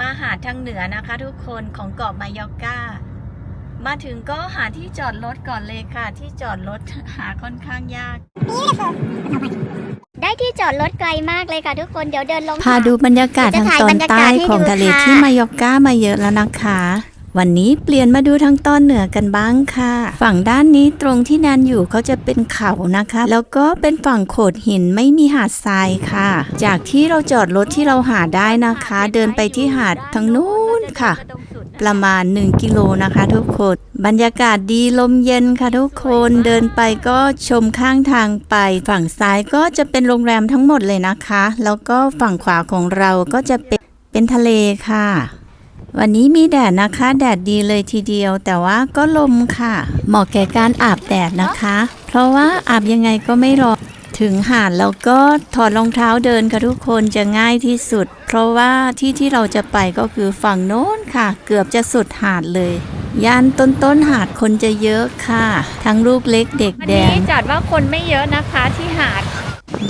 มาหาดทางเหนือนะคะทุกคนของเกาะมายอกามาถึงก็หาที่จอดรถก่อนเลยค่ะ ที่จอดรถหาค่อนข้างยาก ได้ที่จอดรถไกลมากเลยค่ะทุกคนเดี๋ยวเดินลงพาดูบรรยากาศทางตอนใต้ของทะเลที่มายอกก้ามาเยอะแล้วนะคะ วันนี้เปลี่ยนมาดูทางตอนเหนือกันบ้างค่ะ ฝั่งด้านนี้ตรงที่แนนอยู่เขาจะเป็นเขานะคะ แล้วก็เป็นฝั่งโขดหินไม่มีหาดทรายค่ะ จากที่เราจอดรถที่เราหาได้นะคะ เดินไปที่หาดทางนู้นค่ะ ประมาณ 1 กิโลนะคะทุกคนบรรยากาศดีลมเย็นค่ะทุกคนเดินไปก็ชมข้างทางไป ฝั่งซ้ายก็จะเป็นโรงแรมทั้งหมดเลยนะคะ แล้วก็ฝั่งขวาของเราก็จะเป็นเป็นทะเลค่ะ วันนี้มีแดดนะคะ แดดดีเลยทีเดียว แต่ว่าก็ลมค่ะ เหมาะแก่การอาบแดดนะคะ เพราะว่าอาบยังไงก็ไม่ร้อนถึงหาดแล้วก็ถอดรองเท้าเดินค่ะทุกคนจะง่ายที่สุด เพราะว่าที่ที่เราจะไปก็คือฝั่งโน้นค่ะ เกือบจะสุดหาดเลย ย่านต้นต้นหาดคนจะเยอะค่ะ ทั้งลูกเล็กเด็กวันแดนี้จัดว่าคนไม่เยอะนะคะที่หาด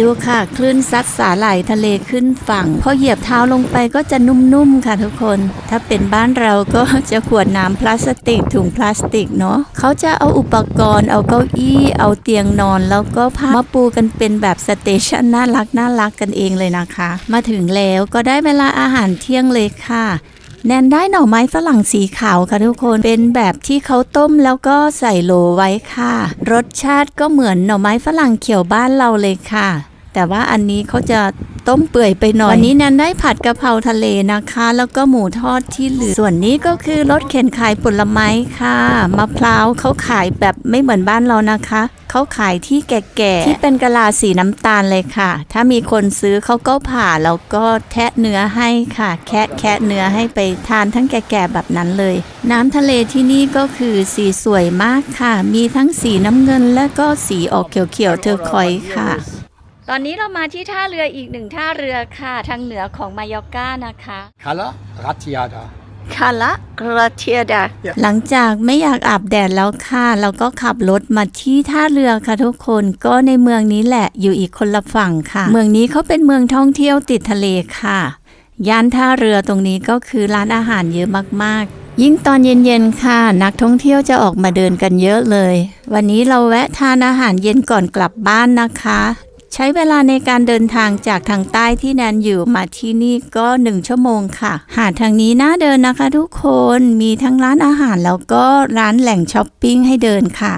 ดูค่ะ คลื่นซัดสาหร่ายทะเลขึ้นฝั่ง พอเหยียบเท้าลงไปก็จะนุ่มๆค่ะทุกคน ถ้าเป็นบ้านเราก็จะขวดน้ำพลาสติกถุงพลาสติกเนาะเขาจะเอาอุปกรณ์เอาเก้าอี้เอาเตียงนอนแล้วก็ผ้ามาปูกันเป็นแบบสเตชันน่ารักน่ารักกันเองเลยนะคะ มาถึงแล้วก็ได้เวลาอาหารเที่ยงเลยค่ะแนนได้หน่อไม้ฝรั่งสีขาวค่ะทุกคน เป็นแบบที่เขาต้มแล้วก็ใส่โหลไว้ค่ะ รสชาติก็เหมือนหน่อไม้ฝรั่งเขียวบ้านเราเลยค่ะ แต่ว่าอันนี้เขาจะต้มเปื่อยไปหน่อย วันนี้แนนได้ผัดกะเพราทะเลนะคะ แล้วก็หมูทอดที่เหลือ ส่วนนี้ก็คือรถเข็นขายผลไม้ค่ะ มะพร้าวเขาขายแบบไม่เหมือนบ้านเรานะคะ เขาขายที่แก่ๆ ที่เป็นกะลาสีน้ำตาลเลยค่ะ ถ้ามีคนซื้อเขาก็ผ่าแล้วก็แทะเนื้อให้ค่ะ แคะแคะเนื้อให้ไปทานทั้งแก่ๆแบบนั้นเลย น้ำทะเลที่นี่ก็คือสีสวยมากค่ะ มีทั้งสีน้ำเงินและก็สีออกเขียวๆเทอร์คอยส์ค่ะ ตอนนี้เรามาที่ท่าเรืออีกหนึ่งท่าเรือค่ะ ทางเหนือของมายอกานะคะ Cala Ratiada. คาละกราเทียดาหลังจากไม่อยากอาบแดดแล้วค่ะ เราก็ขับรถมาที่ท่าเรือค่ะทุกคนก็ในเมืองนี้แหละอยู่อีกคนละฝั่งค่ะ เมืองนี้เขาเป็นเมืองท่องเที่ยวติดทะเลค่ะ ย่านท่าเรือตรงนี้ก็คือร้านอาหารเยอะมากๆ ยิ่งตอนเย็นๆค่ะ นักท่องเที่ยวจะออกมาเดินกันเยอะเลย วันนี้เราแวะทานอาหารเย็นก่อนกลับบ้านนะคะ ใช้เวลาในการเดินทางจากทางใต้ที่แนนอยู่มาที่นี่ก็หนึ่งชั่วโมงค่ะ หาดทางนี้น่าเดินนะคะทุกคนมีทั้งร้านอาหารแล้วก็ร้านแหล่งช้อปปิ้งให้เดินค่ะ